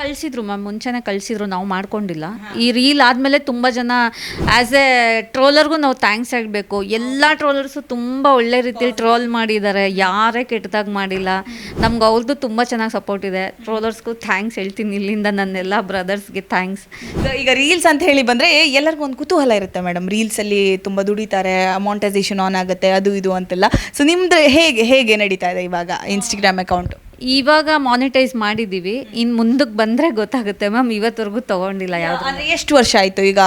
ಕಳಿಸಿದ್ರು ಮ್ಯಾಮ್ ಮುಂಚೆನೇ ಕಳಿಸಿದ್ರು ನಾವು ಮಾಡ್ಕೊಂಡಿಲ್ಲ. ಈ ರೀಲ್ ಆದಮೇಲೆ ತುಂಬ ಜನ ಆ್ಯಸ್ ಎ ಟ್ರೋಲರ್ಗೂ ನಾವು ಥ್ಯಾಂಕ್ಸ್ ಹೇಳಬೇಕು. ಎಲ್ಲ ಟ್ರೋಲರ್ಸು ತುಂಬ ಒಳ್ಳೆ ರೀತಿಯಲ್ಲಿ ಟ್ರೋಲ್ ಮಾಡಿದ್ದಾರೆ. ಯಾರೇ ಕೆಟ್ಟದಾಗಿ ಮಾಡಿಲ್ಲ. ನಮ್ಗೆ ಅವ್ರದ್ದು ತುಂಬ ಚೆನ್ನಾಗಿ ಸಪೋರ್ಟ್ ಇದೆ. ಟ್ರೋಲರ್ಸ್ಗೂ ಥ್ಯಾಂಕ್ಸ್ ಹೇಳ್ತೀನಿ ಇಲ್ಲಿಂದ ನನ್ನೆಲ್ಲ ಬ್ರದರ್ಸ್ಗೆ ಥ್ಯಾಂಕ್ಸ್ ಈಗ ರೀಲ್ಸ್ ಅಂತ ಹೇಳಿ ಬಂದರೆ ಎಲ್ಲರಿಗೂ ಒಂದು ಕುತೂಹಲ ಇರುತ್ತೆ ಮೇಡಮ್ ರೀಲ್ಸಲ್ಲಿ ತುಂಬ ತುಂಬಾ ದುಡಿತಾರೆ ಅಮೌಂಟೈಸೇಷನ್ ಆನ್ ಆಗುತ್ತೆ ಅದು ಇದು ಅಂತೆಲ್ಲ. ಸೊ ನಿಮ್ದು ಹೇಗೆ ಹೇಗೆ ನಡೀತಾ ಇದೆ ಇವಾಗ ಇನ್ಸ್ಟಾಗ್ರಾಮ್ ಅಕೌಂಟ್ ಇವಾಗ ಮಾನಿಟೈಸ್ ಮಾಡಿದ್ದೀವಿ ಇನ್ನು ಮುಂದಕ್ಕೆ ಬಂದರೆ ಗೊತ್ತಾಗುತ್ತೆ ಮ್ಯಾಮ್ ಇವತ್ತವರೆಗೂ ತಗೊಂಡಿಲ್ಲ ಯಾವುದು ಅಂದ್ರೆ ಎಷ್ಟು ವರ್ಷ ಆಯ್ತು? ಈಗ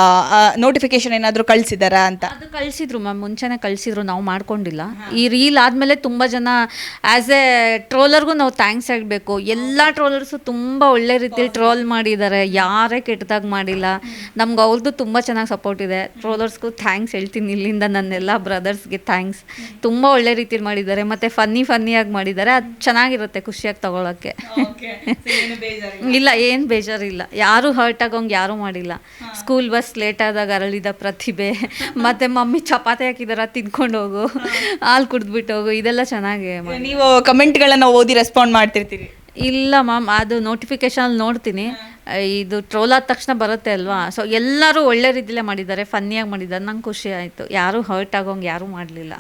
ನೋಟಿಫಿಕೇಶನ್ ಏನಾದರೂ ಕಳ್ಸಿದಾರ ಅಂತ? ಅದು ಕಳಿಸಿದ್ರು ಮ್ಯಾಮ್ ಮುಂಚೆನೆ ಕಳಿಸಿದ್ರು ನಾವು ಮಾಡ್ಕೊಂಡಿಲ್ಲ. ಈ ರೀಲ್ ಆದಮೇಲೆ ತುಂಬ ಜನ ಆ್ಯಸ್ ಎ ಟ್ರೋಲರ್ಗೂ ನಾವು ಥ್ಯಾಂಕ್ಸ್ ಹೇಳಬೇಕು. ಎಲ್ಲ ಟ್ರೋಲರ್ಸು ತುಂಬ ಒಳ್ಳೆ ರೀತಿಯಲ್ಲಿ ಟ್ರೋಲ್ ಮಾಡಿದ್ದಾರೆ ಯಾರೇ ಕೆಟ್ಟದಾಗಿ ಮಾಡಿಲ್ಲ. ನಮ್ಗೆ ಅವ್ರದ್ದು ತುಂಬ ಚೆನ್ನಾಗಿ ಸಪೋರ್ಟ್ ಇದೆ. ಟ್ರೋಲರ್ಸ್ಗೂ ಥ್ಯಾಂಕ್ಸ್ ಹೇಳ್ತೀನಿ. ಇಲ್ಲಿಂದ ನನ್ನೆಲ್ಲ ಬ್ರದರ್ಸ್ಗೆ ಥ್ಯಾಂಕ್ಸ್ ತುಂಬ ಒಳ್ಳೆ ರೀತಿಯಲ್ಲಿ ಮಾಡಿದ್ದಾರೆ. ಮತ್ತು ಫನ್ನಿ ಫನ್ನಿಯಾಗಿ ಮಾಡಿದ್ದಾರೆ. ಅದು ಚೆನ್ನಾಗಿರುತ್ತೆ ಖುಷಿಯಾಗಿ ತಗೊಳಕ್ಕೆ. ಇಲ್ಲ ಏನು ಬೇಜಾರಿಲ್ಲ. ಯಾರೂ ಹರ್ಟ್ ಆಗೋಂಗೆ ಯಾರೂ ಮಾಡಿಲ್ಲ. ಸ್ಕೂಲ್ ಬಸ್ ಲೇಟ್ ಆದಾಗ ಅರಳಿದ ಪ್ರತಿಭೆ. ಮತ್ತೆ ಮಮ್ಮಿ ಚಪಾತಿ ಹಾಕಿದಾರ ತಿನ್ಕೊಂಡು ಹೋಗು. ಹಾಲು ಕುಡಿದ್ಬಿಟ್ಟು ಹೋಗು. ಇದೆಲ್ಲ ಚೆನ್ನಾಗಿ ನೀವು ಕಮೆಂಟ್ಗಳನ್ನು ಓದಿ ರೆಸ್ಪಾಂಡ್ ಮಾಡ್ತಿರ್ತೀರಿ? ಇಲ್ಲ ಮ್ಯಾಮ್ ಅದು ನೋಟಿಫಿಕೇಶನ್ ನೋಡ್ತೀನಿ. ಇದು ಟ್ರೋಲ್ ಆದ ತಕ್ಷಣ ಬರುತ್ತೆ ಅಲ್ವಾ? ಸೊ ಎಲ್ಲರೂ ಒಳ್ಳೆ ರೀತಿಲೇ ಮಾಡಿದ್ದಾರೆ ಫನ್ನಿಯಾಗಿ ಮಾಡಿದ್ದಾರೆ. ನಂಗೆ ಖುಷಿ ಆಯಿತು. ಯಾರೂ ಹರ್ಟ್ ಆಗೋಂಗೆ ಯಾರೂ ಮಾಡಲಿಲ್ಲ.